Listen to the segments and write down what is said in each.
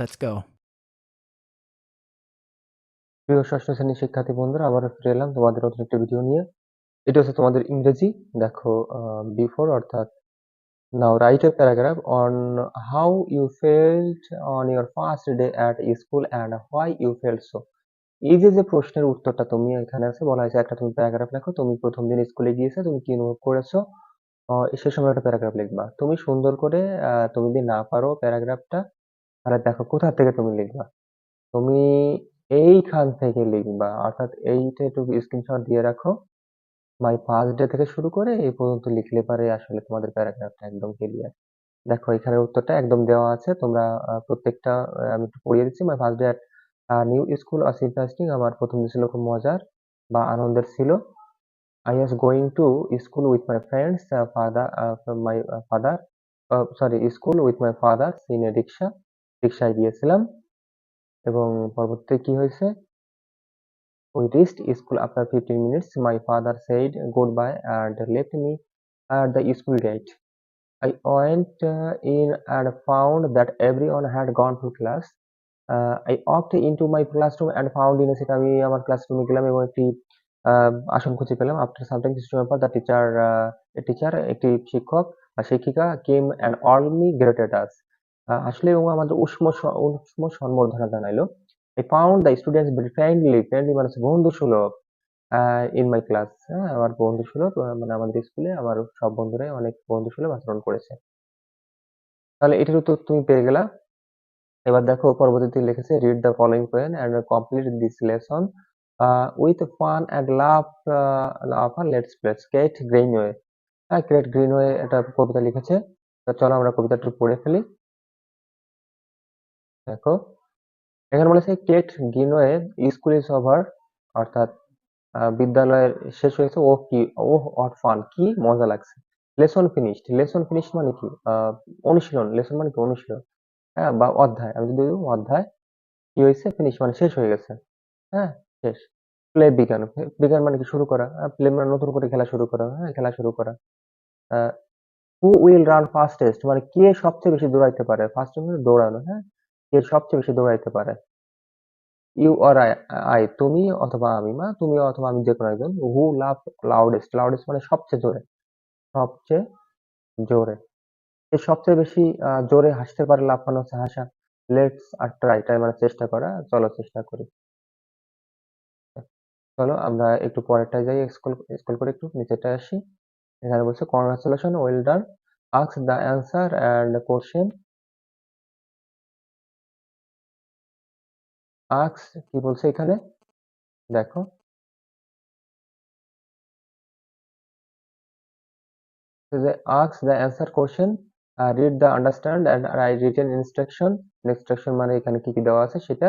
Let's go. প্রিয় ষষ্ঠ শ্রেণির শিক্ষার্থী বন্ধুরা, আবারও ফিরে এলাম তোমাদের নতুন একটি ভিডিও নিয়ে। এটা হচ্ছে তোমাদের ইংরেজি, দেখো বিফোর অর্থাৎ now write a paragraph on how you felt on your first day at school and why you felt so এই যে যে প্রশ্নের উত্তরটা তুমি এখানে আছে, বলা হয়েছে একটা তুমি প্যারাগ্রাফ লেখো, তুমি প্রথম দিন স্কুলে গিয়েছো, তুমি কি অনুভব করেছ সে সময় একটা প্যারাগ্রাফ লিখবা। তুমি সুন্দর করে তুমি যদি না পারো প্যারাগ্রাফটা তাহলে দেখো, কোথা থেকে তুমি লিখবা? তুমি এইখান থেকে লিখবা, অর্থাৎ এইটা একটু স্ক্রিনশট দিয়ে রাখো। মাই ফার্স্ট ডে থেকে শুরু করে এই পর্যন্ত লিখলে পারে আসলে তোমাদের প্যারাগ্রাফটা একদম ক্লিয়ার দেখো এখানের উত্তরটা একদম দেওয়া আছে। তোমরা প্রত্যেকটা আমি একটু পড়িয়ে দিচ্ছি। My first day new school was interesting আমার প্রথম দিন ছিল খুব মজার বা আনন্দের ছিল। I was going to school with my friends father my father sorry school with my father in a rickshaw রিক্সায় গিয়েছিলাম এবং পরবর্তীতে কি হয়েছে? We reached school after fifteen minutes my father said goodbye and left me at the school gate I went in and found that every one had gone to class I opt in to my classroom and found in সেটা আমি আমার ক্লাসরুমে গেলাম এবং একটি আসন খুঁজে পেলাম। আফটার সামটাইম কিছু সময় পর দ্য টিচার টিচার একটি শিক্ষক বা শিক্ষিকা came and all me greeted আসলে এবং আমাদের উষ্ম উষ্ম সম্বর্ধনা জানাইলো। I found the students very friendly, friendly মানে হচ্ছে বন্ধু সুলভ ইন মাই ক্লাস হ্যাঁ আমার বন্ধু সুলভ মানে আমাদের স্কুলে আমার সব বন্ধুরাই অনেক বন্ধু সুলভ আচরণ করেছে। তাহলে এটার উত্তর তুমি পেয়ে গেলা। এবার দেখো পরবর্তীতে লিখেছে read the following poem and complete this lesson with fun and love love let's play skate Greenway হ্যাঁ গ্রেট গ্রিনওয়ে এটা কবিতা লিখেছে। চলো আমরা কবিতাটা পড়ে ফেলি। দেখো, এখানে বলেছে Kate Greenaway school is over, অর্থাৎ বিদ্যালয়ের শেষ হয়েছে। ও কি ও হট ফান, কি মজা লাগছে। লেসন ফিনিশড, লেসন ফিনিশ মানে কি? অনুশীলন, লেসন মানে কি অনুশীলন? হ্যাঁ বা অধ্যায়, আমি যদি অধ্যায়, কি হয়েছে? ফিনিশ মানে শেষ হয়ে গেছে। হ্যাঁ শেষ। প্লে বিজ্ঞান বিজ্ঞান মানে কি? শুরু করা। প্লে মানে নতুন করে খেলা শুরু করা। হ্যাঁ খেলা শুরু করা। হু উইল রান ফাস্টেস্ট মানে কে সবচেয়ে বেশি দৌড়াইতে পারে? ফার্স্ট মানে দৌড়ানো। হ্যাঁ কে সবচেয়ে বেশি দৌড়াইতে পারে। ইউ অর আই আই তুমি অথবা আমি, মা তুমি অথবা আমি যে কোনো একজন হু লাভ লাউডেস্ট লাউডেস্ট মানে সবচেয়ে জোরে সবচেয়ে জোরে। যে সবচেয়ে বেশি জোরে হাসতে পারে লাফানো হচ্ছে হাসা। লেটস আর ট্রাই ট্রাই মানে চেষ্টা করা, চলো চেষ্টা করি। চলো, আমরা একটু পরেরটায় যাই স্কুল স্কুল করে একটু নিচেটা আসি। এখানে বলছে congratulation well done ask the answer and question আক্স কি বলছে এখানে? দেখো। Ask the answer question read the understand and write written instruction instruction মানে এখানে কি কি দেওয়া আছে সেটা,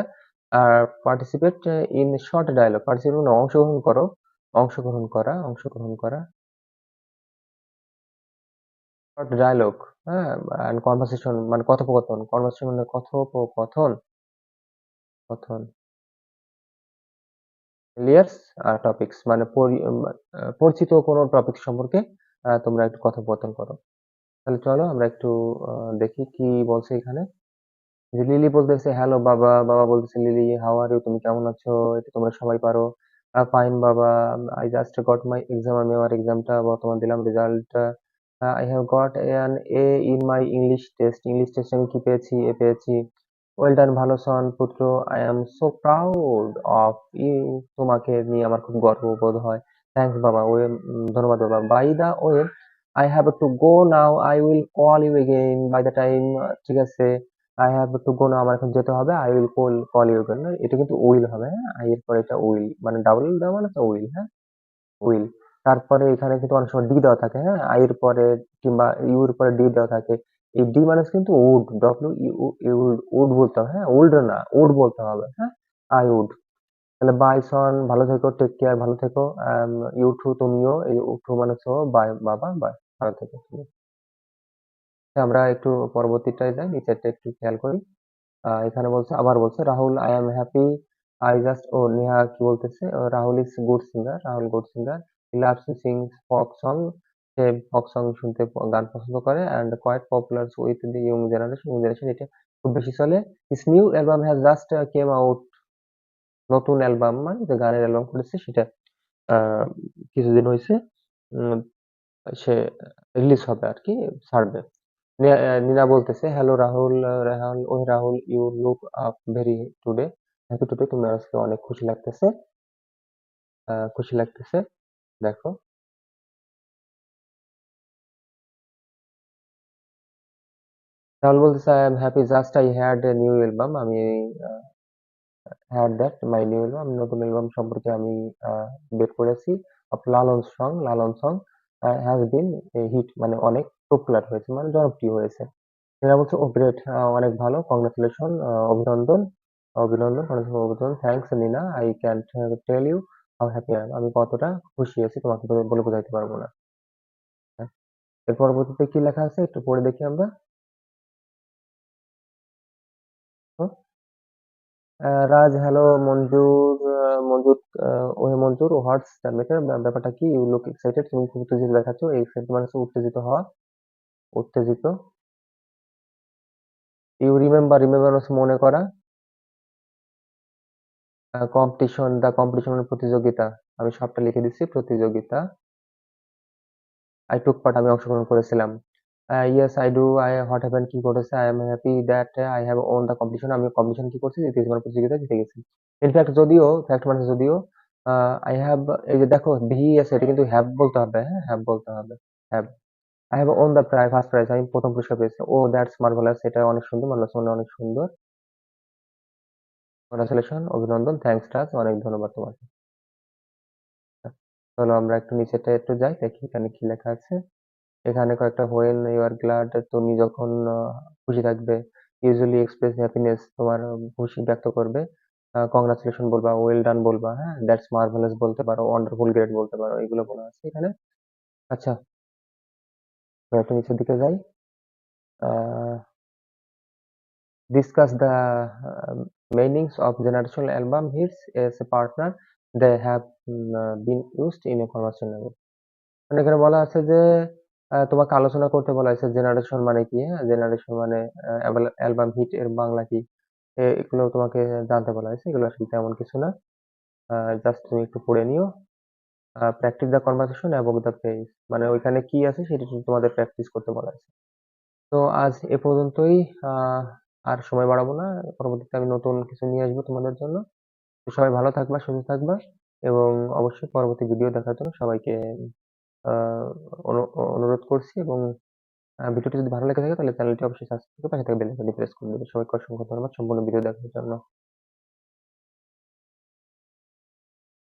আর participate in short dialogue participate অংশগ্রহণ করো। অংশগ্রহণ করা অংশগ্রহণ করা। শর্ট ডায়লগ হ্যাঁ অ্যান্ড কনভারসেশন মানে কথোপকথন কনভারসেশন মানে কথোপকথন। কথন লিয়ার্স টপিকস মানে পরিচিত কোনো টপিক সম্পর্কে তোমরা একটু কথোপকথন করো। তাহলে চলো আমরা একটু দেখি কি বলছে এখানে। যে লিলি বলতেছে হ্যালো বাবা। বাবা বলতেছে লিলি হাউ আর ইউ তুমি কেমন আছো? এটা তোমরা সবাই পারো। ফাইন বাবা। I just got my exam আমি আমার এক্সামটা বর্তমান দিলাম result I have got an A in my English test English test আমি কি পেয়েছি? এ পেয়েছি। ওয়েল ডান ভালো সন, পুত্র I am so proud of you তোমাকে নিয়ে আমার খুব গর্ব বোধ হয়। থ্যাঙ্কস বাবা, ওয়ে ধন্যবাদ, বাবা। By the way I have to go now I will call you again by the time ঠিক আছে? I have to go now আমার এখন যেতে হবে। I will call call you again এটা কিন্তু উইল হবে হ্যাঁ? আই এর পরে এটা উইল মানে ডাবল দেওয়া মানে তো উইল হ্যাঁ? উইল তারপরে এখানে কিন্তু অনেক সময় ডি দেওয়া থাকে হ্যাঁ? আই এর পরে কিংবা ইউ এর পরে ডি দেওয়া থাকে। এই ডি মানে কিন্তু উড ডব্লিউ ইউ উড বলতে হবে হ্যাঁ? উড না উড বলতে হবে হ্যাঁ? আই উড তাহলে বাই সন ভালো থেকো টেক কেয়ার ভালো থেকো ইউ টু তুমিও, এই টু মানে হচ্ছে বাই বাবা বাই ভালো থেকো তুমি। আমরা একটু পরবর্তীটায় যাই, নিচেরটা একটু খেয়াল করি। এখানে বলছে, আবার বলছে, Rahul I am happy I just ও, নেহা কি বলতেছে? Rahul is good singer Rahul good singer loves to sing folk song say folk song শুনতে গান পছন্দ করে and quite popular with the young generation young generation এটা খুব বেশি চলে। His new album has just came out নতুন album মানে যে গানের অ্যালবাম করেছে সেটা আহ, কিছুদিন হয়েছে উম, সে রিলিজ হবে আর কি ছাড়বে নি- আহ, নিনা বলতেছে হ্যালো রাহুল রাহুল ওই Rahul you look up very today happy today তুমি আজকে অনেক খুশি লাগতেছে। আহ, খুশি লাগতেছে দেখো। রাহুল বলতেছে I am happy just I had a new album আমি had that my new album নতুন অ্যালবাম সম্পর্কে আমি বের করেছি Lalon song Lalon song has been hit মানে অনেক পপুলার হয়েছে মানে জনপ্রিয় হয়েছে। এরা বলছে ও গ্রেট অনেক ভালো কংগ্রাচুলেশন অভিনন্দন অভিনন্দন অভিনন্দন thanks Nina I can tell you how happy I আমি কতটা খুশি আছি, তোমাকে বলে বোঝাতে পারব না। হ্যাঁ। এর পরবর্তীতে কি লেখা আছে, একটু পড়ে দেখি আমরা। রাজ হ্যালো মঞ্জুর মঞ্জুর ওহে মঞ্জুর হোয়াটস দ্য ম্যাটার ব্যাপারটা কি? ইউ লুক এক্সাইটেড তুমি খুব উত্তেজিত দেখাচ্ছ। এই এক্সাইটেড মানে উত্তেজিত হওয়া। উত্তেজিত। ইউ রিমেম্বার রিমেম্বার মনে করা। কম্পিটিশন দা কম্পিটিশন মানে প্রতিযোগিতা। আমি সবটা লিখে দিচ্ছি, প্রতিযোগিতা। আই টুক পার্ট আমি অংশগ্রহণ করেছিলাম। Yes I do I what happen কি ঘটেছে? I am happy that I have won the competition আমি কম্পিটিশন কি করছি? জিতে মানে প্রতিযোগিতা জিতে গেছি। ইনফ্যাক্ট যদিও ফ্যাক্ট মানে যদিও আই হ্যাভ এই যে দেখো ভি আছে এটা কিন্তু হ্যাভ বলতে হবে হ্যাঁ? হ্যাভ বলতে হবে। Have I have won the prize first prize আমি প্রথম পুরস্কার পেয়েছি। ও দ্যাটস মার্ভেলাস এটা অনেক সুন্দর মার্ভেলাস মানে অনেক সুন্দর। কংগ্রাচুলেশন অভিনন্দন থ্যাঙ্কস টাস অনেক ধন্যবাদ তোমাকে। চলো আমরা একটু নিচেটা একটু যাই, দেখি এখানে কি লেখা আছে। এখানে কয়েকটা হোয়েন আর গ্ল্যাড তুমি যখন আহ, খুশি থাকবে ইউজুয়ালি এক্সপ্রেস হ্যাপিনেস তোমার খুশি ব্যক্ত করবে। কংগ্রাচুলেশন বলবা ওয়েল ডান বলবা হ্যাঁ? দ্যাটস মার্ভেলাস বলতে পারো ওয়ান্ডারফুল গ্রেট বলতে পারো এগুলো বলা আছে এখানে। আচ্ছা আমরা একটু নিচের দিকে যাই। the uh, meanings of generational album hits as a partner they have mm, uh, been used in মানে এখানে বলা আছে যে তোমাকে আলোচনা করতে বলা হয়েছে জেনারেশন মানে কি? হ্যাঁ জেনারেশন মানে অ্যালবাম হিট এর বাংলা কি? এগুলো তোমাকে জানতে বলা হয়েছে। এগুলো আসলে তেমন কিছু না। জাস্ট তুমি একটু পড়ে নিও। প্র্যাকটিস দ্য কনভারসেশন এবং দ্য পেজ মানে ওইখানে কি আছে সেটা শুধু তোমাদের প্র্যাকটিস করতে বলা হয়েছে। তো আজ এ পর্যন্তই। আর সময় বাড়াবো না। পরবর্তীতে আমি নতুন কিছু নিয়ে আসব তোমাদের জন্য। তো সবাই ভালো থাকবা, সুস্থ থাকবা। এবং অবশ্যই পরবর্তী ভিডিও দেখার জন্য সবাইকে অনুরোধ করছি এবং ভিডিওটি যদি ভালো লেগে থাকে তাহলে চ্যানেলটি অবশ্যই সাবস্ক্রাইব করে পাশে থাকা বেল আইকনটি প্রেস করে দেবে সবাইকে অসংখ্য ধন্যবাদ। সম্পূর্ণ ভিডিও দেখার জন্য।